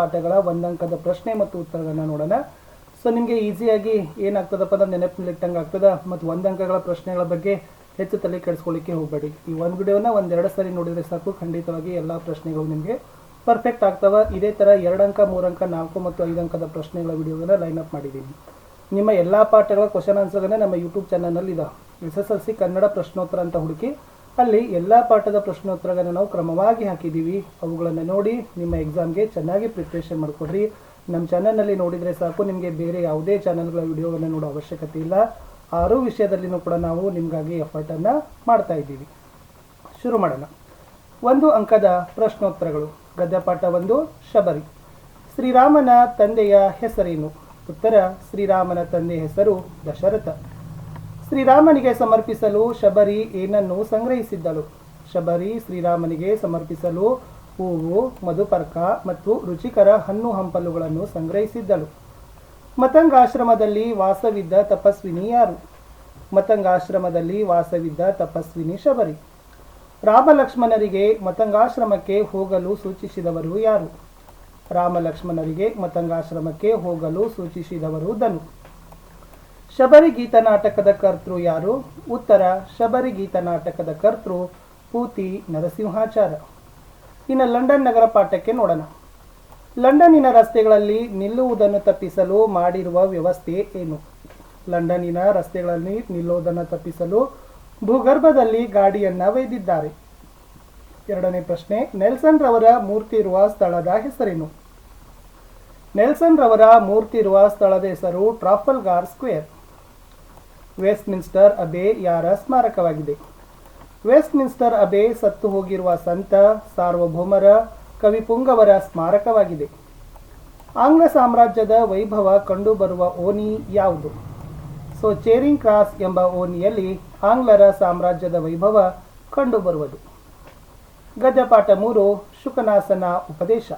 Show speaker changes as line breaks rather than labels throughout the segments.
ಪಾಠಗಳ ಒಂದಂಕದ ಪ್ರಶ್ನೆ ಮತ್ತು ಉತ್ತರಗಳನ್ನ ನೋಡೋಣ. ಸೊ ನಿಮಗೆ ಈಸಿಯಾಗಿ ಏನಾಗ್ತದಪ್ಪ ಅಂದ್ರೆ ನಿಲ್ಲಿಟ್ಟಂಗ ಆಗ್ತದ. ಮತ್ತು ಒಂದಂಕಗಳ ಪ್ರಶ್ನೆಗಳ ಬಗ್ಗೆ ಹೆಚ್ಚು ತಲೆ ಕೆಡಿಸ್ಕೊಳ್ಳಿಕ್ಕೆ ಹೋಗಬೇಡಿ. ಈ ಒಂದು ವಿಡಿಯೋನ ಒಂದೆರಡು ಸರಿ ನೋಡಿದ್ರೆ ಸಾಕು. ಖಂಡಿತವಾಗಿ ಎಲ್ಲ ಪ್ರಶ್ನೆಗಳು ನಿಮಗೆ ಪರ್ಫೆಕ್ಟ್ ಆಗ್ತವ. ಇದೇ ಥರ ಎರಡಂಕ, ಮೂರಂಕ, ನಾಲ್ಕು ಮತ್ತು ಐದು ಅಂಕದ ಪ್ರಶ್ನೆಗಳ ವಿಡಿಯೋಗಳನ್ನ ಲೈನ್ ಅಪ್ ಮಾಡಿದ್ದೀನಿ. ನಿಮ್ಮ ಎಲ್ಲ ಪಾಠಗಳ ಕ್ವಶನ್ ಆನ್ಸರ್ಗಳನ್ನ ನಮ್ಮ ಯೂಟ್ಯೂಬ್ ಚಾನಲ್ನಲ್ಲಿ ಇದೆ S S L C Kannada ಪ್ರಶ್ನೋತ್ತರ ಅಂತ ಹುಡುಕಿ ಅಲ್ಲಿ ಎಲ್ಲ ಪಾಠದ ಪ್ರಶ್ನೋತ್ತರಗಳನ್ನು ನಾವು ಕ್ರಮವಾಗಿ ಹಾಕಿದ್ದೀವಿ. ಅವುಗಳನ್ನು ನೋಡಿ ನಿಮ್ಮ ಎಕ್ಸಾಮ್ಗೆ ಚೆನ್ನಾಗಿ ಪ್ರಿಪ್ರೇಷನ್ ಮಾಡಿಕೊಡ್ರಿ. ನಮ್ಮ ಚಾನಲ್ನಲ್ಲಿ ನೋಡಿದರೆ ಸಾಕು, ನಿಮಗೆ ಬೇರೆ ಯಾವುದೇ ಚಾನಲ್ಗಳ ವಿಡಿಯೋವನ್ನು ನೋಡೋ ಅವಶ್ಯಕತೆ ಇಲ್ಲ. ಆರು ವಿಷಯದಲ್ಲಿನೂ ಕೂಡ ನಾವು ನಿಮಗಾಗಿ ಎಫರ್ಟನ್ನು ಮಾಡ್ತಾ ಇದ್ದೀವಿ. ಶುರು ಮಾಡೋಣ. ಒಂದು ಅಂಕದ ಪ್ರಶ್ನೋತ್ತರಗಳು. ಗದ್ಯಪಾಠ ಒಂದು, ಶಬರಿ. ಶ್ರೀರಾಮನ ತಂದೆಯ ಹೆಸರೇನು? ಉತ್ತರ, ಶ್ರೀರಾಮನ ತಂದೆಯ ಹೆಸರು ದಶರಥ. ಶ್ರೀರಾಮನಿಗೆ ಸಮರ್ಪಿಸಲು ಶಬರಿ ಏನನ್ನು ಸಂಗ್ರಹಿಸಿದ್ದಳು? ಶಬರಿ ಶ್ರೀರಾಮನಿಗೆ ಸಮರ್ಪಿಸಲು ಹೂವು, ಮಧುಪರ್ಕ ಮತ್ತು ರುಚಿಕರ ಹಣ್ಣು ಹಂಪಲುಗಳನ್ನು ಸಂಗ್ರಹಿಸಿದ್ದಳು. ಮತಂಗಾಶ್ರಮದಲ್ಲಿ ವಾಸವಿದ್ದ ತಪಸ್ವಿನಿ ಯಾರು? ಮತಂಗಾಶ್ರಮದಲ್ಲಿ ವಾಸವಿದ್ದ ತಪಸ್ವಿನಿ ಶಬರಿ. ರಾಮಲಕ್ಷ್ಮಣರಿಗೆ ಮತಂಗಾಶ್ರಮಕ್ಕೆ ಹೋಗಲು ಸೂಚಿಸಿದವರು ಯಾರು? ರಾಮಲಕ್ಷ್ಮಣರಿಗೆ ಮತಂಗಾಶ್ರಮಕ್ಕೆ ಹೋಗಲು ಸೂಚಿಸಿದವರು ಧನು. ಶಬರಿ ಗೀತ ನಾಟಕದ ಕರ್ತೃ ಯಾರು? ಉತ್ತರ ಶಬರಿ ಗೀತ ನಾಟಕದ ಕರ್ತೃ ಪೂತಿ ನರಸಿಂಹಾಚಾರ ಇನ್ನು ಲಂಡನ್ ನಗರ ಪಾಠಕ್ಕೆ ನೋಡೋಣ. ಲಂಡನ್ನಿನ ರಸ್ತೆಗಳಲ್ಲಿ ನಿಲ್ಲುವುದನ್ನು ತಪ್ಪಿಸಲು ಮಾಡಿರುವ ವ್ಯವಸ್ಥೆ ಏನು? ಲಂಡನ್ನಿನ ರಸ್ತೆಗಳಲ್ಲಿ ನಿಲ್ಲುವುದನ್ನು ತಪ್ಪಿಸಲು ಭೂಗರ್ಭದಲ್ಲಿ ಗಾಡಿಯನ್ನು ಒಯ್ದಿದ್ದಾರೆ. ಎರಡನೇ ಪ್ರಶ್ನೆ, ನೆಲ್ಸನ್ ರವರ ಮೂರ್ತಿ ಇರುವ ಸ್ಥಳದ ಹೆಸರೇನು? ನೆಲ್ಸನ್ ರವರ ಮೂರ್ತಿ ಇರುವ ಸ್ಥಳದ ಹೆಸರು ಟ್ರಾಫಲ್ಗಾರ್ ಸ್ಕ್ವೇರ್. ವೆಸ್ಟ್ ಮಿನ್ಸ್ಟರ್ ಅಬೆ ಯಾರ ಸ್ಮಾರಕವಾಗಿದೆ. ವೆಸ್ಟ್ ಮಿನ್ಸ್ಟರ್ ಅಬೆ ಸತ್ತು ಹೋಗಿರುವ ಸಂತ ಸಾರ್ವಭೌಮರ ಕವಿ ಪುಂಗವರ ಸ್ಮಾರಕವಾಗಿದೆ. ಆಂಗ್ಲ ಸಾಮ್ರಾಜ್ಯದ ವೈಭವ ಕಂಡುಬರುವ ಓನಿ ಯಾವುದು? ಸೊ, ಚೇರಿಂಗ್ ಕ್ರಾಸ್ ಎಂಬ ಓನಿಯಲ್ಲಿ ಆಂಗ್ಲರ ಸಾಮ್ರಾಜ್ಯದ ವೈಭವ ಕಂಡುಬರುವುದು. ಗದ್ಯಪಾಠ ಮೂರು, ಶುಕನಾಸನ ಉಪದೇಶ.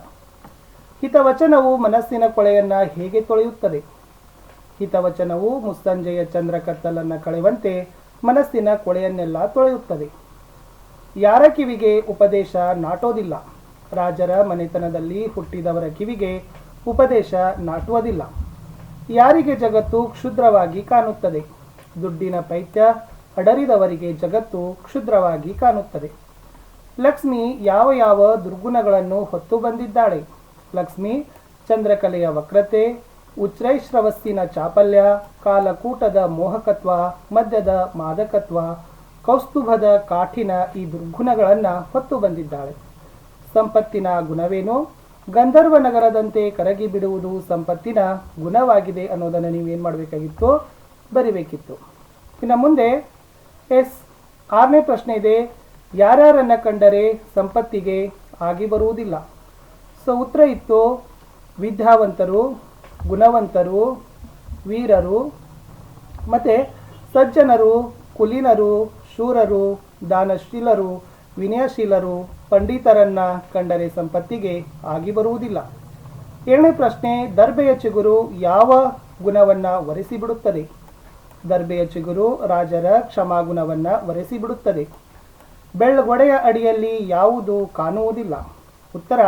ಹಿತವಚನವು ಮನಸ್ಸಿನ ಕೊಳೆಯನ್ನ ಹೇಗೆ ತೊಳೆಯುತ್ತದೆ? ಹಿತವಚನವು ಮುಸ್ಸಂಜೆಯ ಚಂದ್ರ ಕತ್ತಲನ್ನು ಕಳೆಯುವಂತೆ ಮನಸ್ಸಿನ ಕೊಳೆಯನ್ನೆಲ್ಲ ತೊಳೆಯುತ್ತದೆ. ಯಾರ ಕಿವಿಗೆ ಉಪದೇಶ ನಾಟೋದಿಲ್ಲ. ರಾಜರ ಮನೆತನದಲ್ಲಿ ಹುಟ್ಟಿದವರ ಕಿವಿಗೆ ಉಪದೇಶ ನಾಟುವುದಿಲ್ಲ. ಯಾರಿಗೆ ಜಗತ್ತು ಕ್ಷುದ್ರವಾಗಿ ಕಾಣುತ್ತದೆ? ದುಡ್ಡಿನ ಪೈತ್ಯ ಅಡರಿದವರಿಗೆ ಜಗತ್ತು ಕ್ಷುದ್ರವಾಗಿ ಕಾಣುತ್ತದೆ. ಲಕ್ಷ್ಮಿ ಯಾವ ಯಾವ ದುರ್ಗುಣಗಳನ್ನು ಹೊತ್ತು ಬಂದಿದ್ದಾಳೆ? ಲಕ್ಷ್ಮಿ ಚಂದ್ರಕಲೆಯ ವಕ್ರತೆ ಉಚ್ಛ್ರೈಶ್ರವಸ್ಸಿನ ಚಾಪಲ್ಯ, ಕಾಲಕೂಟದ ಮೋಹಕತ್ವ, ಮದ್ಯದ ಮಾದಕತ್ವ, ಕೌಸ್ತುಭದ ಕಾಠಿನ ಈ ದುರ್ಗುಣಗಳನ್ನು ಹೊತ್ತು ಬಂದಿದ್ದಾಳೆ. ಸಂಪತ್ತಿನ ಗುಣವೇನು, ಗಂಧರ್ವ ನಗರದಂತೆ ಕರಗಿ ಬಿಡುವುದು ಸಂಪತ್ತಿನ ಗುಣವಾಗಿದೆ ಅನ್ನೋದನ್ನು ನೀವೇನು ಮಾಡಬೇಕಾಗಿತ್ತು ಬರಿಬೇಕಿತ್ತು. ಇನ್ನು ಮುಂದೆ ಎಸ್, ಆರನೇ ಪ್ರಶ್ನೆ ಇದೆ, ಯಾರ್ಯಾರನ್ನು ಕಂಡರೆ ಸಂಪತ್ತಿಗೆ ಆಗಿ ಬರುವುದಿಲ್ಲ? ಸೊ ಉತ್ತರ ಇತ್ತು, ವಿದ್ಯಾವಂತರು ಗುಣವಂತರು, ವೀರರು, ಮತ್ತು ಸಜ್ಜನರು, ಕುಲೀನರು, ಶೂರರು, ದಾನಶೀಲರು, ವಿನಯಶೀಲರು, ಪಂಡಿತರನ್ನ ಕಂಡರೆ ಸಂಪತ್ತಿಗೆ ಆಗಿ ಬರುವುದಿಲ್ಲ. ಏಳನೇ ಪ್ರಶ್ನೆ ದರ್ಬೆಯ ಚಿಗುರು ಯಾವ ಗುಣವನ್ನು ಒರೆಸಿಬಿಡುತ್ತದೆ? ದರ್ಬೆಯ ಚಿಗುರು ರಾಜರ ಕ್ಷಮಾಗುಣವನ್ನು ಒರೆಸಿಬಿಡುತ್ತದೆ. ಬೆಳ್ಳಗೊಡೆಯ ಅಡಿಯಲ್ಲಿ ಯಾವುದು ಕಾಣುವುದಿಲ್ಲ? ಉತ್ತರ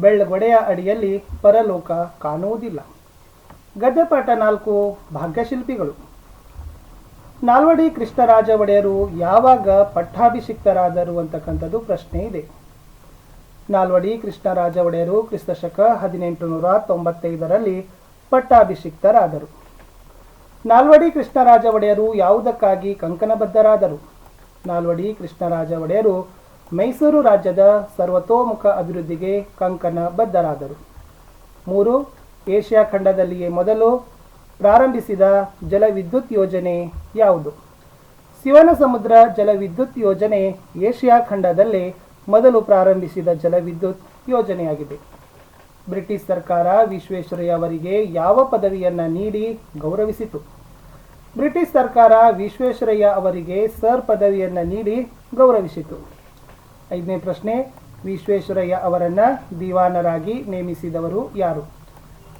ಬೆಳ್ಳಗೊಡೆಯ ಅಡಿಯಲ್ಲಿ ಪರಲೋಕ ಕಾಣುವುದಿಲ್ಲ. ಗದ್ಯಪಾಠ ನಾಲ್ಕು ಭಾಗ್ಯಶಿಲ್ಪಿಗಳು. ನಾಲ್ವಡಿ ಕೃಷ್ಣರಾಜ ಒಡೆಯರು ಯಾವಾಗ ಪಟ್ಟಾಭಿಷಿಕ್ತರಾದರು ಅಂತಕ್ಕಂಥದ್ದು ಪ್ರಶ್ನೆ ಇದೆ. ನಾಲ್ವಡಿ ಕೃಷ್ಣರಾಜ ಒಡೆಯರು ಕ್ರಿಸ್ತಶಕ ಹದಿನೆಂಟು ನೂರ ತೊಂಬತ್ತೈದರಲ್ಲಿ ಪಟ್ಟಾಭಿಷಿಕ್ತರಾದರು. ನಾಲ್ವಡಿ ಕೃಷ್ಣರಾಜ ಒಡೆಯರು ಯಾವುದಕ್ಕಾಗಿ ಕಂಕಣಬದ್ಧರಾದರು? ನಾಲ್ವಡಿ ಕೃಷ್ಣರಾಜ ಒಡೆಯರು ಮೈಸೂರು ರಾಜ್ಯದ ಸರ್ವತೋಮುಖ ಅಭಿವೃದ್ಧಿಗೆ ಕಂಕಣಬದ್ಧರಾದರು. ಮೂರು ಏಷ್ಯಾ ಖಂಡದಲ್ಲಿಯೇ ಮೊದಲು ಪ್ರಾರಂಭಿಸಿದ ಜಲವಿದ್ಯುತ್ ಯೋಜನೆ ಯಾವುದು? ಶಿವನ ಸಮುದ್ರ ಜಲವಿದ್ಯುತ್ ಯೋಜನೆ ಏಷ್ಯಾ ಖಂಡದಲ್ಲೇ ಮೊದಲು ಪ್ರಾರಂಭಿಸಿದ ಜಲವಿದ್ಯುತ್ ಯೋಜನೆಯಾಗಿದೆ. ಬ್ರಿಟಿಷ್ ಸರ್ಕಾರ ವಿಶ್ವೇಶ್ವರಯ್ಯ ಅವರಿಗೆ ಯಾವ ಪದವಿಯನ್ನು ನೀಡಿ ಗೌರವಿಸಿತು? ಬ್ರಿಟಿಷ್ ಸರ್ಕಾರ ವಿಶ್ವೇಶ್ವರಯ್ಯ ಅವರಿಗೆ ಸರ್ ಪದವಿಯನ್ನು ನೀಡಿ ಗೌರವಿಸಿತು. ಐದನೇ ಪ್ರಶ್ನೆ, ವಿಶ್ವೇಶ್ವರಯ್ಯ ಅವರನ್ನು ದಿವಾನರಾಗಿ ನೇಮಿಸಿದವರು ಯಾರು?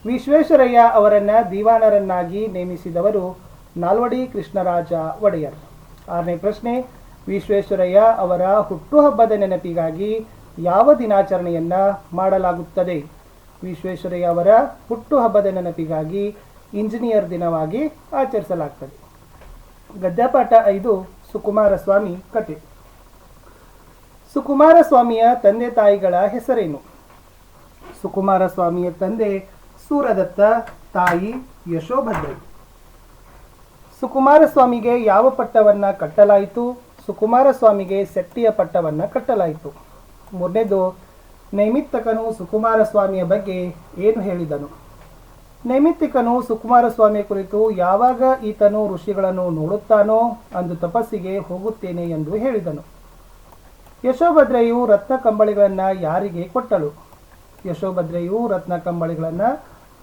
ವಿಶ್ವೇಶ್ವರಯ್ಯ ಅವರನ್ನ ದಿವಾನರನ್ನಾಗಿ ನೇಮಿಸಿದವರು ನಾಲ್ವಡಿ ಕೃಷ್ಣರಾಜ ಒಡೆಯರ್. ಆರನೇ ಪ್ರಶ್ನೆ, ವಿಶ್ವೇಶ್ವರಯ್ಯ ಅವರ ಹುಟ್ಟುಹಬ್ಬದ ನೆನಪಿಗಾಗಿ ಯಾವ ದಿನಾಚರಣೆಯನ್ನ ಮಾಡಲಾಗುತ್ತದೆ? ವಿಶ್ವೇಶ್ವರಯ್ಯ ಅವರ ಹುಟ್ಟುಹಬ್ಬದ ನೆನಪಿಗಾಗಿ ಇಂಜಿನಿಯರ್ ದಿನವಾಗಿ ಆಚರಿಸಲಾಗ್ತದೆ. ಗದ್ಯಪಾಠ ಐದು ಸುಕುಮಾರ ಸ್ವಾಮಿ ಕತೆ. ಸುಕುಮಾರ ಸ್ವಾಮಿಯ ತಂದೆ ತಾಯಿಗಳ ಹೆಸರೇನು? ಸುಕುಮಾರ ಸ್ವಾಮಿಯ ತಂದೆ ಸೂರದತ್ತ ತಾಯಿ ಯಶೋಭದ್ರೆ ಸುಕುಮಾರಸ್ವಾಮಿಗೆ ಯಾವ ಪಟ್ಟವನ್ನ ಕಟ್ಟಲಾಯಿತು? ಸುಕುಮಾರ ಸ್ವಾಮಿಗೆ ಸೆಟ್ಟಿಯ ಪಟ್ಟವನ್ನ ಕಟ್ಟಲಾಯಿತು. ಮೂರನೇದು ನೈಮಿತ್ತಕನು ಸುಕುಮಾರ ಸ್ವಾಮಿಯ ಬಗ್ಗೆ ಏನು ಹೇಳಿದನು? ನೈಮಿತ್ತಿಕನು ಸುಕುಮಾರ ಸ್ವಾಮಿಯ ಕುರಿತು ಯಾವಾಗ ಈತನು ಋಷಿಗಳನ್ನು ನೋಡುತ್ತಾನೋ ಅಂದು ತಪಸ್ಸಿಗೆ ಹೋಗುತ್ತೇನೆ ಎಂದು ಹೇಳಿದನು. ಯಶೋಭದ್ರೆಯು ರತ್ನ ಕಂಬಳಿಗಳನ್ನು ಯಾರಿಗೆ ಕೊಟ್ಟಳು? ಯಶೋಭದ್ರೆಯು ರತ್ನ ಕಂಬಳಿಗಳನ್ನ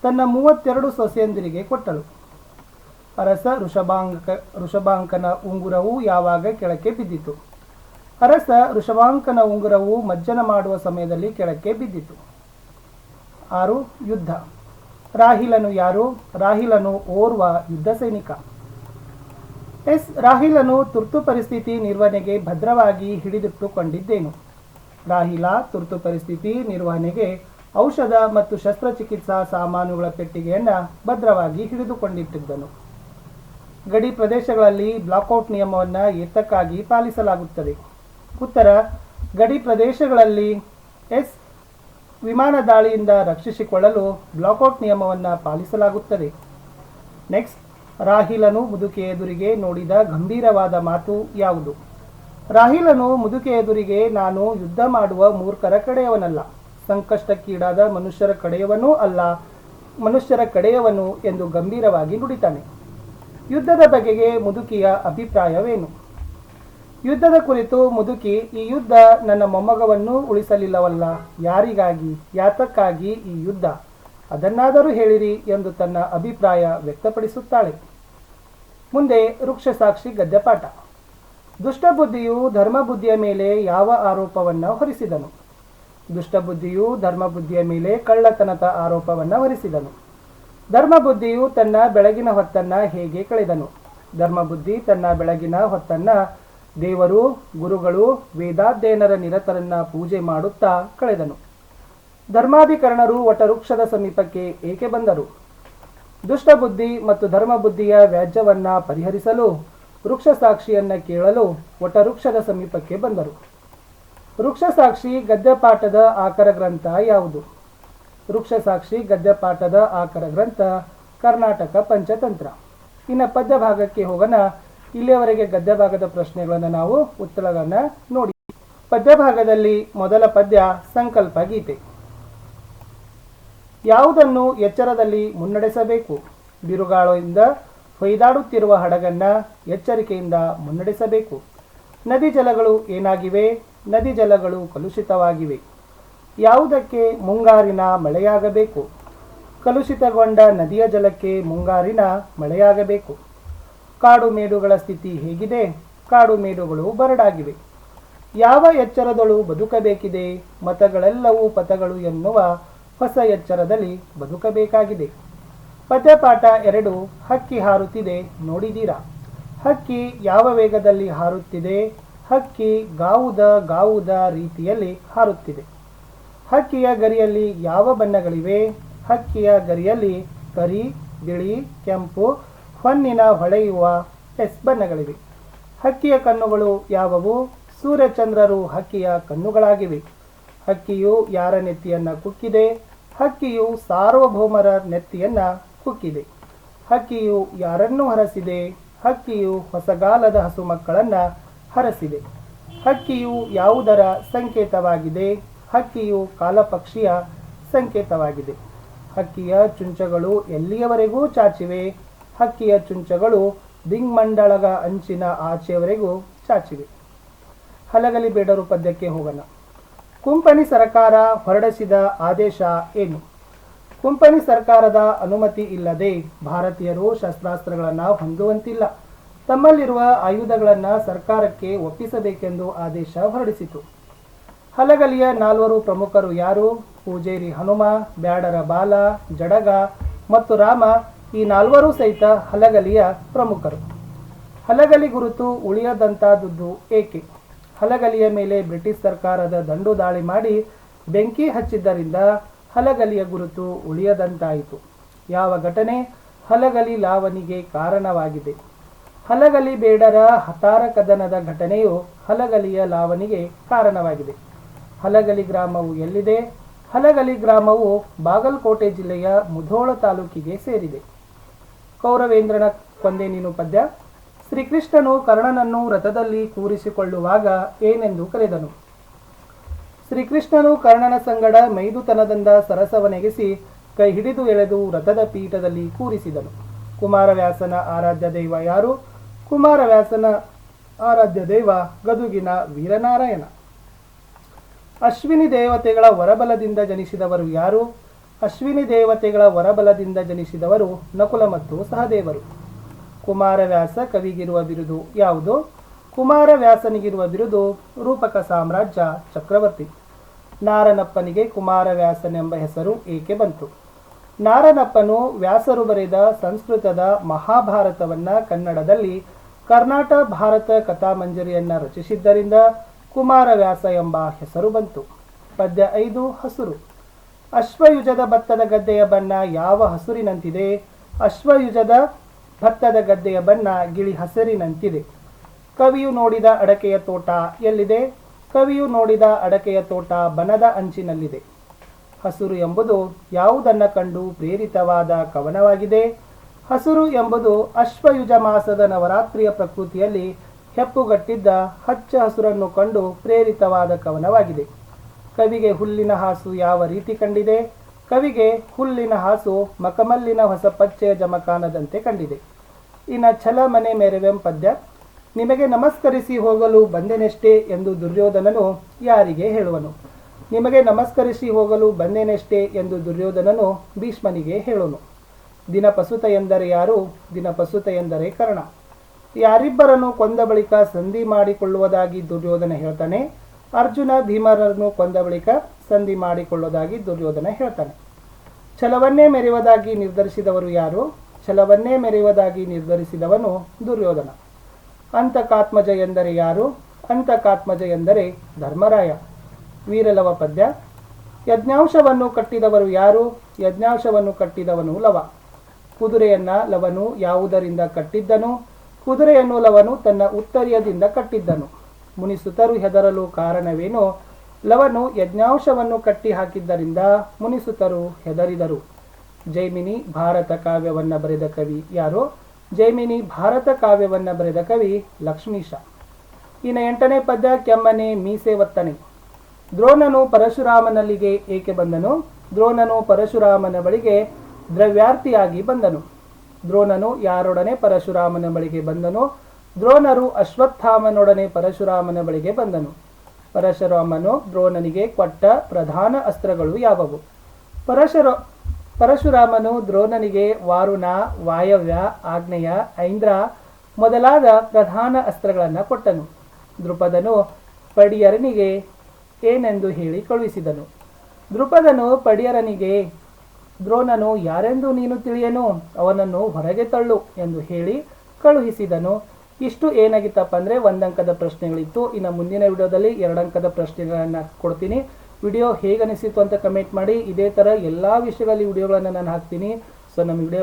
ತನ್ನ ಮೂವತ್ತೆರಡು ಸೊಸೆಯಂದಿರಿಗೆ ಕೊಟ್ಟಳು. ಅರಸ ಋಷಭಾಂಕ ಋಷಭಾಂಕನ ಉಂಗುರವು ಯಾವಾಗ ಕೆಳಕ್ಕೆ ಬಿದ್ದಿತು? ಅರಸ ಋಷಭಾಂಕನ ಉಂಗುರವು ಮಜ್ಜನ ಮಾಡುವ ಸಮಯದಲ್ಲಿ ಕೆಳಕ್ಕೆ ಬಿದ್ದಿತು. ಆರು, ಯುದ್ಧ. ರಾಹಿಲನು ಯಾರು? ರಾಹಿಲನು ಓರ್ವ ಯುದ್ಧ ಸೈನಿಕ. ಎಸ್, ರಾಹಿಲನು ತುರ್ತು ಪರಿಸ್ಥಿತಿ ನಿರ್ವಹಣೆಗೆ ಭದ್ರವಾಗಿ ಹಿಡಿದಿಟ್ಟುಕೊಂಡಿದ್ದೇನು. ರಾಹಿಲ ತುರ್ತು ಪರಿಸ್ಥಿತಿ ನಿರ್ವಹಣೆಗೆ ಔಷಧ ಮತ್ತು ಶಸ್ತ್ರಚಿಕಿತ್ಸಾ ಸಾಮಾನುಗಳ ಪೆಟ್ಟಿಗೆಯನ್ನು ಭದ್ರವಾಗಿ ಹಿಡಿದುಕೊಂಡಿಟ್ಟಿದ್ದನು. ಗಡಿ ಪ್ರದೇಶಗಳಲ್ಲಿ ಬ್ಲಾಕ್ಔಟ್ ನಿಯಮವನ್ನು ಎತ್ತಕ್ಕಾಗಿ ಪಾಲಿಸಲಾಗುತ್ತದೆ. ಉತ್ತರ, ಗಡಿ ಪ್ರದೇಶಗಳಲ್ಲಿ ಎಸ್ ವಿಮಾನ ದಾಳಿಯಿಂದ ರಕ್ಷಿಸಿಕೊಳ್ಳಲು ಬ್ಲಾಕ್ಔಟ್ ನಿಯಮವನ್ನು ಪಾಲಿಸಲಾಗುತ್ತದೆ. ನೆಕ್ಸ್ಟ್, ರಾಹಿಲನು ಮುದುಕೆ ಎದುರಿಗೆ ನೋಡಿದ ಗಂಭೀರವಾದ ಮಾತು ಯಾವುದು? ರಾಹಿಲನು ಮುದುಕೆ ಎದುರಿಗೆ ನಾನು ಯುದ್ಧ ಮಾಡುವ ಮೂರ್ಖರ ಕಡೆಯವನಲ್ಲ, ಸಂಕಷ್ಟಕ್ಕೀಡಾದ ಮನುಷ್ಯರ ಕಡೆಯವನೂ ಅಲ್ಲ, ಮನುಷ್ಯರ ಕಡೆಯವನು ಎಂದು ಗಂಭೀರವಾಗಿ ನುಡಿತಾನೆ. ಯುದ್ಧದ ಬಗೆಗೆ ಮುದುಕಿಯ ಅಭಿಪ್ರಾಯವೇನು? ಯುದ್ಧದ ಕುರಿತು ಮುದುಕಿ, ಈ ಯುದ್ಧ ನನ್ನ ಮೊಮ್ಮಗವನ್ನು ಉಳಿಸಲಿಲ್ಲವಲ್ಲ, ಯಾರಿಗಾಗಿ, ಯಾತಕ್ಕಾಗಿ ಈ ಯುದ್ಧ? ಅದನ್ನಾದರೂ ಹೇಳಿರಿ ಎಂದು ತನ್ನ ಅಭಿಪ್ರಾಯ ವ್ಯಕ್ತಪಡಿಸುತ್ತಾಳೆ. ಮುಂದೆ ವೃಕ್ಷ ಸಾಕ್ಷಿ ಗದ್ಯಪಾಠ. ದುಷ್ಟಬುದ್ಧಿಯು ಧರ್ಮಬುದ್ಧಿಯ ಮೇಲೆ ಯಾವ ಆರೋಪವನ್ನು ಹೊರಿಸಿದನು? ದುಷ್ಟಬುದ್ಧಿಯು ಧರ್ಮಬುದ್ಧಿಯ ಮೇಲೆ ಕಳ್ಳತನದ ಆರೋಪವನ್ನು ಹೊರಿಸಿದನು. ಧರ್ಮಬುದ್ಧಿಯು ತನ್ನ ಬೆಳಗಿನ ಹೊತ್ತನ್ನ ಹೇಗೆ ಕಳೆದನು? ಧರ್ಮಬುದ್ಧಿ ತನ್ನ ಬೆಳಗಿನ ಹೊತ್ತನ್ನ ದೇವರು, ಗುರುಗಳು ವೇದಾಧ್ಯಯನರ ನಿರತರನ್ನ ಪೂಜೆ ಮಾಡುತ್ತಾ ಕಳೆದನು. ಧರ್ಮಾಧಿಕರಣರು ವಟವೃಕ್ಷದ ಸಮೀಪಕ್ಕೆ ಏಕೆ ಬಂದರು? ದುಷ್ಟಬುದ್ಧಿ ಮತ್ತು ಧರ್ಮಬುದ್ಧಿಯ ವ್ಯಾಜ್ಯವನ್ನ ಪರಿಹರಿಸಲು ವೃಕ್ಷ ಸಾಕ್ಷಿಯನ್ನ ಕೇಳಲು ವಟವೃಕ್ಷದ ಸಮೀಪಕ್ಕೆ ಬಂದರು. ವೃಕ್ಷ ಸಾಕ್ಷಿ ಗದ್ಯಪಾಠದ ಆಕರ ಗ್ರಂಥ ಯಾವುದು? ವೃಕ್ಷ ಸಾಕ್ಷಿ ಗದ್ಯಪಾಠದ ಆಕರ ಗ್ರಂಥ, ಕರ್ನಾಟಕ ಪಂಚತಂತ್ರ. ಇನ್ನು ಪದ್ಯ ಭಾಗಕ್ಕೆ ಹೋಗೋಣ. ಇಲ್ಲಿಯವರೆಗೆ ಗದ್ಯ ಭಾಗದ ಪ್ರಶ್ನೆಗಳನ್ನು ನಾವು ಉತ್ತರಗಳನ್ನು ನೋಡಿ. ಪದ್ಯ ಭಾಗದಲ್ಲಿ ಮೊದಲ ಪದ್ಯ ಸಂಕಲ್ಪ ಗೀತೆ. ಯಾವುದನ್ನು ಎಚ್ಚರದಲ್ಲಿ ಮುನ್ನಡೆಸಬೇಕು? ಬಿರುಗಾಳಿಯಿಂದ ಹೊಯ್ದಾಡುತ್ತಿರುವ ಹಡಗನ್ನ ಎಚ್ಚರಿಕೆಯಿಂದ ಮುನ್ನಡೆಸಬೇಕು. ನದಿ ಜಲಗಳು ಏನಾಗಿವೆ? ನದಿ ಜಲಗಳು ಕಲುಷಿತವಾಗಿವೆ. ಯಾವುದಕ್ಕೆ ಮುಂಗಾರಿನ ಮಳೆಯಾಗಬೇಕು? ಕಲುಷಿತಗೊಂಡ ನದಿಯ ಜಲಕ್ಕೆ ಮುಂಗಾರಿನ ಮಳೆಯಾಗಬೇಕು. ಕಾಡು ಮೇಡುಗಳ ಸ್ಥಿತಿ ಹೇಗಿದೆ? ಕಾಡು ಮೇಡುಗಳು ಬರಡಾಗಿವೆ. ಯಾವ ಎಚ್ಚರದಳು ಬದುಕಬೇಕಿದೆ? ಮತಗಳೆಲ್ಲವೂ ಪಥಗಳು ಎನ್ನುವ ಹೊಸ ಎಚ್ಚರದಲ್ಲಿ ಬದುಕಬೇಕಾಗಿದೆ. ಪದ್ಯಪಾಠ ಎರಡು, ಹಕ್ಕಿ ಹಾರುತ್ತಿದೆ ನೋಡಿದೀರಾ ಹಕ್ಕಿ ಯಾವ ವೇಗದಲ್ಲಿ ಹಾರುತ್ತಿದೆ? ಹಕ್ಕಿ ಗಾವುದ ಗಾವುದ ರೀತಿಯಲ್ಲಿ ಹಾರುತ್ತಿದೆ. ಹಕ್ಕಿಯ ಗರಿಯಲ್ಲಿ ಯಾವ ಬಣ್ಣಗಳಿವೆ? ಹಕ್ಕಿಯ ಗರಿಯಲ್ಲಿ ಕರಿ, ಬಿಳಿ, ಕೆಂಪು, ಹೊನ್ನಿನ ಹೊಳೆಯುವ ಎಸ್ ಬಣ್ಣಗಳಿವೆ. ಹಕ್ಕಿಯ ಕಣ್ಣುಗಳು ಯಾವುವು? ಸೂರ್ಯಚಂದ್ರರು ಹಕ್ಕಿಯ ಕಣ್ಣುಗಳಾಗಿವೆ. ಹಕ್ಕಿಯು ಯಾರ ನೆತ್ತಿಯನ್ನು ಕುಕ್ಕಿದೆ? ಹಕ್ಕಿಯು ಸಾರ್ವಭೌಮರ ನೆತ್ತಿಯನ್ನ ಕುಕ್ಕಿದೆ ಹಕ್ಕಿಯು ಯಾರನ್ನು ಹರಸಿದೆ? ಹಕ್ಕಿಯು ಹೊಸಗಾಲದ ಹಸು ಮಕ್ಕಳನ್ನ ಹರಸಿದೆ. ಹಕ್ಕಿಯು ಯಾವುದರ ಸಂಕೇತವಾಗಿದೆ? ಹಕ್ಕಿಯು ಕಾಲಪಕ್ಷಿಯ ಸಂಕೇತವಾಗಿದೆ. ಹಕ್ಕಿಯ ಚುಂಚಗಳು ಎಲ್ಲಿಯವರೆಗೂ ಚಾಚಿವೆ? ಹಕ್ಕಿಯ ಚುಂಚಗಳು ದಿಂಗ್ಮಂಡಳಗ ಅಂಚಿನ ಆಚೆಯವರೆಗೂ ಚಾಚಿವೆ. ಹಲಗಲಿ ಬೇಡರು ಪದ್ಯಕ್ಕೆ ಹೋಗೋಣ. ಕುಂಪಣಿ ಸರಕಾರ ಹೊರಡಿಸಿದ ಆದೇಶ ಏನು? ಕುಂಪಣಿ ಸರ್ಕಾರದ ಅನುಮತಿ ಇಲ್ಲದೆ ಭಾರತೀಯರು ಶಸ್ತ್ರಾಸ್ತ್ರಗಳನ್ನು ಹೊಂದುವಂತಿಲ್ಲ. ತಮ್ಮಲ್ಲಿರುವ ಆಯುಧಗಳನ್ನು ಸರ್ಕಾರಕ್ಕೆ ಒಪ್ಪಿಸಬೇಕೆಂದು ಆದೇಶ ಹೊರಡಿಸಿತು. ಹಲಗಲಿಯ ನಾಲ್ವರು ಪ್ರಮುಖರು ಯಾರು? ಪೂಜೇರಿ ಹನುಮ, ಬ್ಯಾಡರ ಬಾಲ, ಜಡಗ ಮತ್ತು ರಾಮ ಈ ನಾಲ್ವರು ಸಹಿತ ಹಲಗಲಿಯ ಪ್ರಮುಖರು. ಹಲಗಲಿ ಗುರುತು ಉಳಿಯದಂತಾದದ್ದು ಏಕೆ? ಹಲಗಲಿಯ ಮೇಲೆ ಬ್ರಿಟಿಷ್ ಸರ್ಕಾರದ ದಂಡು ದಾಳಿ ಮಾಡಿ ಬೆಂಕಿ ಹಚ್ಚಿದ್ದರಿಂದ ಹಲಗಲಿಯ ಗುರುತು ಉಳಿಯದಂತಾಯಿತು. ಯಾವ ಘಟನೆ ಹಲಗಲಿ ಲಾವಣಿಗೆ ಕಾರಣವಾಗಿದೆ? ಹಲಗಲಿ ಬೇಡರ ಹತಾರ ಕದನದ ಘಟನೆಯು ಹಲಗಲಿಯ ಲಾವಣಿಗೆ ಕಾರಣವಾಗಿದೆ. ಹಲಗಲಿ ಗ್ರಾಮವು ಎಲ್ಲಿದೆ? ಹಲಗಲಿ ಗ್ರಾಮವು ಬಾಗಲಕೋಟೆ ಜಿಲ್ಲೆಯ ಮುಧೋಳ ತಾಲೂಕಿಗೆ ಸೇರಿದೆ. ಕೌರವೇಂದ್ರನ ಕೊಂದೆ ನೀನು ಪದ್ಯ. ಶ್ರೀಕೃಷ್ಣನು ಕರ್ಣನನ್ನು ರಥದಲ್ಲಿ ಕೂರಿಸಿಕೊಳ್ಳುವಾಗ ಏನೆಂದು ಕರೆದನು? ಶ್ರೀಕೃಷ್ಣನು ಕರ್ಣನ ಸಂಗಡ ಮೈದುತನದಿಂದ ಸರಸವನೆಗೆಸಿ ಕೈ ಹಿಡಿದು ಎಳೆದು ರಥದ ಪೀಠದಲ್ಲಿ ಕೂರಿಸಿದನು. ಕುಮಾರವ್ಯಾಸನ ಆರಾಧ್ಯ ದೈವ ಯಾರು? ಕುಮಾರವ್ಯಾಸನ ಆರಾಧ್ಯ ದೈವ ಗದುಗಿನ ವೀರನಾರಾಯಣ. ಅಶ್ವಿನಿ ದೇವತೆಗಳ ವರಬಲದಿಂದ ಜನಿಸಿದವರು ಯಾರು? ಅಶ್ವಿನಿ ದೇವತೆಗಳ ವರಬಲದಿಂದ ಜನಿಸಿದವರು ನಕುಲ ಮತ್ತು ಸಹದೇವರು. ಕುಮಾರವ್ಯಾಸ ಕವಿಗಿರುವ ಬಿರುದು ಯಾವುದು? ಕುಮಾರವ್ಯಾಸನಿಗಿರುವ ಬಿರುದು ರೂಪಕ ಸಾಮ್ರಾಜ್ಯ ಚಕ್ರವರ್ತಿ. ನಾರನಪ್ಪನಿಗೆ ಕುಮಾರವ್ಯಾಸನೆಂಬ ಹೆಸರು ಏಕೆ ಬಂತು? ನಾರನಪ್ಪನು ವ್ಯಾಸರು ಬರೆದ ಸಂಸ್ಕೃತದ ಮಹಾಭಾರತವನ್ನ ಕನ್ನಡದಲ್ಲಿ ಕರ್ನಾಟ ಭಾರತ ಕಥಾಮಂಜರಿಯನ್ನ ರಚಿಸಿದ್ದರಿಂದ ಕುಮಾರವ್ಯಾಸ ಎಂಬ ಹೆಸರು ಬಂತು. ಪದ್ಯ ಐದು, ಹಸುರು. ಅಶ್ವಯುಜದ ಭತ್ತದ ಗದ್ದೆಯ ಬಣ್ಣ ಯಾವ ಹಸುರಿನಂತಿದೆ? ಅಶ್ವಯುಜದ ಭತ್ತದ ಗದ್ದೆಯ ಬಣ್ಣ ಗಿಳಿ ಹಸಿರಿನಂತಿದೆ. ಕವಿಯು ನೋಡಿದ ಅಡಕೆಯ ತೋಟ ಎಲ್ಲಿದೆ? ಕವಿಯು ನೋಡಿದ ಅಡಕೆಯ ತೋಟ ಬನದ ಅಂಚಿನಲ್ಲಿದೆ. ಹಸುರು ಎಂಬುದು ಯಾವುದನ್ನ ಕಂಡು ಪ್ರೇರಿತವಾದ ಕವನವಾಗಿದೆ? ಹಸುರು ಎಂಬುದು ಅಶ್ವಯುಜ ಮಾಸದ ನವರಾತ್ರಿಯ ಪ್ರಕೃತಿಯಲ್ಲಿ ಹೆಪ್ಪುಗಟ್ಟಿದ್ದ ಹಚ್ಚ ಹಸುರನ್ನು ಕಂಡು ಪ್ರೇರಿತವಾದ ಕವನವಾಗಿದೆ. ಕವಿಗೆ ಹುಲ್ಲಿನ ಹಾಸು ಯಾವ ರೀತಿ ಕಂಡಿದೆ? ಕವಿಗೆ ಹುಲ್ಲಿನ ಹಾಸು ಮಕಮಲ್ಲಿನ ಹೊಸ ಪಚ್ಚೆಯ ಜಮಖಾನದಂತೆ ಕಂಡಿದೆ. ಇನ್ನ ಛಲ ಮನೆ ಮೆರವೆಂ ಪದ್ಯ ನಿಮಗೆ ನಮಸ್ಕರಿಸಿ ಹೋಗಲು ಬಂದೆನೆಷ್ಟೇ ಎಂದು ದುರ್ಯೋಧನನು ಯಾರಿಗೆ ಹೇಳುವನು? ನಿಮಗೆ ನಮಸ್ಕರಿಸಿ ಹೋಗಲು ಬಂದೆನೆಷ್ಟೇ ಎಂದು ದುರ್ಯೋಧನನು ಭೀಷ್ಮನಿಗೆ ಹೇಳುವನು. ದಿನಪಸುತ ಎಂದರೆ ಯಾರು? ದಿನಪಸುತ ಎಂದರೆ ಕರ್ಣ. ಯಾರಿಬ್ಬರನ್ನು ಕೊಂದ ಬಳಿಕ ಸಂಧಿ ಮಾಡಿಕೊಳ್ಳುವುದಾಗಿ ದುರ್ಯೋಧನ ಹೇಳ್ತಾನೆ, ಅರ್ಜುನ ಭೀಮರನ್ನು ಕೊಂದ ಬಳಿಕ ಸಂಧಿ ಮಾಡಿಕೊಳ್ಳುವುದಾಗಿ ದುರ್ಯೋಧನ ಹೇಳ್ತಾನೆ. ಛಲವನ್ನೇ ಮೆರೆಯುವುದಾಗಿ ನಿರ್ಧರಿಸಿದವರು ಯಾರು? ಛಲವನ್ನೇ ಮೆರೆಯುವುದಾಗಿ ನಿರ್ಧರಿಸಿದವನು ದುರ್ಯೋಧನ. ಅಂತಕಾತ್ಮಜ ಎಂದರೆ ಯಾರು? ಅಂತಕಾತ್ಮಜ ಎಂದರೆ ಧರ್ಮರಾಯ. ವೀರಲವ ಪದ್ಯ. ಯಜ್ಞಾಂಶವನ್ನು ಕಟ್ಟಿದವರು ಯಾರು? ಯಜ್ಞಾಂಶವನ್ನು ಕಟ್ಟಿದವನು ಲವ. ಕುದುರೆಯನ್ನ ಲವನು ಯಾವುದರಿಂದ ಕಟ್ಟಿದ್ದನು? ಕುದುರೆಯನ್ನು ಲವನು ತನ್ನ ಉತ್ತರೀಯದಿಂದ ಕಟ್ಟಿದ್ದನು. ಮುನಿಸುತರು ಹೆದರಲು ಕಾರಣವೇನು? ಲವನು ಯಜ್ಞಾಂಶವನ್ನು ಕಟ್ಟಿ ಹಾಕಿದ್ದರಿಂದ ಮುನಿಸುತರು ಹೆದರಿದರು. ಜೈಮಿನಿ ಭಾರತ ಕಾವ್ಯವನ್ನ ಬರೆದ ಕವಿ ಯಾರು? ಜೈಮಿನಿ ಭಾರತ ಕಾವ್ಯವನ್ನ ಬರೆದ ಕವಿ ಲಕ್ಷ್ಮೀಶ ಇನ್ನು ಎಂಟನೇ ಪದ್ಯ ಕೆಮ್ಮನೆ ಮೀಸೆ ಒತ್ತನೆ. ದ್ರೋಣನು ಪರಶುರಾಮನಲ್ಲಿಗೆ ಏಕೆ ಬಂದನು? ದ್ರೋಣನು ಪರಶುರಾಮನ ಬಳಿಗೆ ದ್ರವ್ಯಾರ್ಥಿಯಾಗಿ ಬಂದನು. ದ್ರೋಣನು ಯಾರೊಡನೆ ಪರಶುರಾಮನ ಬಳಿಗೆ ಬಂದನು? ದ್ರೋಣರು ಅಶ್ವತ್ಥಾಮನೊಡನೆ ಪರಶುರಾಮನ ಬಳಿಗೆ ಬಂದನು. ಪರಶುರಾಮನು ದ್ರೋಣನಿಗೆ ಕೊಟ್ಟ ಪ್ರಧಾನ ಅಸ್ತ್ರಗಳು ಯಾವುವು? ಪರಶುರ ಪರಶುರಾಮನು ದ್ರೋಣನಿಗೆ ವಾರುಣ, ವಾಯವ್ಯ ಆಗ್ನೇಯ ಐಂದ್ರ ಮೊದಲಾದ ಪ್ರಧಾನ ಅಸ್ತ್ರಗಳನ್ನು ಕೊಟ್ಟನು. ದೃಪದನು ಪಡಿಯರನಿಗೆ ಏನೆಂದು ಹೇಳಿ ಕಳುಹಿಸಿದನು. ದೃಪದನು ಪಡಿಯರನಿಗೆ, ದ್ರೋಣನು ಯಾರೆಂದು ನೀನು ತಿಳಿಯನು? ಅವನನ್ನು ಹೊರಗೆ ತಳ್ಳು ಎಂದು ಹೇಳಿ ಕಳುಹಿಸಿದನು. ಇಷ್ಟು ಏನಾಗಿತ್ತಪ್ಪ ಅಂದರೆ ಒಂದಂಕದ ಪ್ರಶ್ನೆಗಳಿತ್ತು. ಇನ್ನು ಮುಂದಿನ ವಿಡಿಯೋದಲ್ಲಿ ಎರಡಂಕದ ಪ್ರಶ್ನೆಗಳನ್ನು ಕೊಡ್ತೀನಿ. ವಿಡಿಯೋ ಹೇಗೆ ಅನಿಸಿತು ಅಂತ ಕಮೆಂಟ್ ಮಾಡಿ. ಇದೇ ಥರ ಎಲ್ಲ ವಿಷಯಗಳಲ್ಲಿ ವಿಡಿಯೋಗಳನ್ನು ನಾನು ಹಾಕ್ತೀನಿ. ಸೊ ನಮ್ಮ